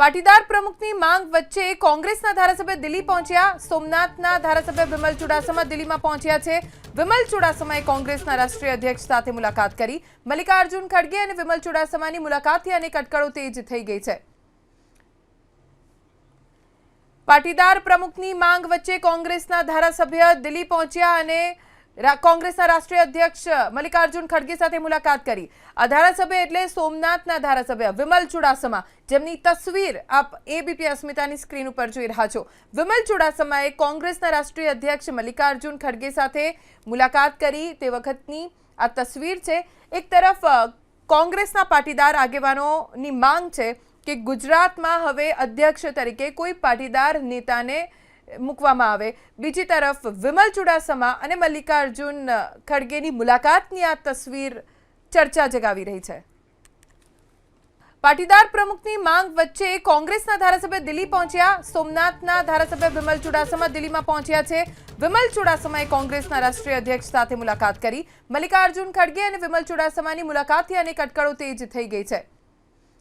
પાટીદાર પ્રમુખની માંગ વચ્ચે કોંગ્રેસના ધારાસભ્ય દિલ્હી પહોંચ્યા, સોમનાથના ધારાસભ્ય વિમલ ચુડાસમા દિલ્હીમાં પહોંચ્યા છે. વિમલ ચુડાસમાએ કોંગ્રેસના રાષ્ટ્રીય અધ્યક્ષ સાથે મુલાકાત કરી. મલ્લિકાર્જુન ખડગે અને વિમલ ચુડાસમાની મુલાકાતથી અનેક અટકળો તેજ થઈ ગઈ છે. પાટીદાર પ્રમુખની માંગ વચ્ચે કોંગ્રેસના ધારાસભ્ય દિલ્હી પહોંચ્યા અને કોંગ્રેસના રાષ્ટ્રીય અધ્યક્ષ મલ્લિકાર્જુન ખડગે સાથે મુલાકાત કરી. આ ધારાસભ્ય એટલે સોમનાથના ધારાસભ્ય વિમલ ચુડાસમા, જેમની તસવીર આપ એબીપી અસ્મિતાની સ્ક્રીન ઉપર જોઈ રહ્યા છો. વિમલ ચુડાસમાએ કોંગ્રેસના રાષ્ટ્રીય અધ્યક્ષ મલ્લિકાર્જુન ખડગે સાથે મુલાકાત કરી. તે વખતની આ તસવીર છે. એક તરફ કોંગ્રેસના પાટીદાર આગેવાનોની માંગ છે કે ગુજરાતમાં હવે અધ્યક્ષ તરીકે કોઈ પાટીદાર નેતાને મૂકવામાં આવે. બીજી તરફ વિમલ ચુડાસમા અને મલ્લિકાર્જુન ખડગેની મુલાકાતની આ તસવીર ચર્ચા જગાવી રહી છે. પાટીદાર પ્રમુખની માંગ વચ્ચે કોંગ્રેસના ધારાસભ્ય દિલ્હી પહોંચ્યા. સોમનાથના ધારાસભ્ય વિમલ ચુડાસમા દિલ્હીમાં પહોંચ્યા છે. વિમલ ચુડાસમાએ કોંગ્રેસના રાષ્ટ્રીય અધ્યક્ષ સાથે મુલાકાત કરી. મલ્લિકાર્જુન ખડગે અને વિમલ ચુડાસમાની મુલાકાતથી અનેક અટકળો તેજ થઈ ગઈ છે.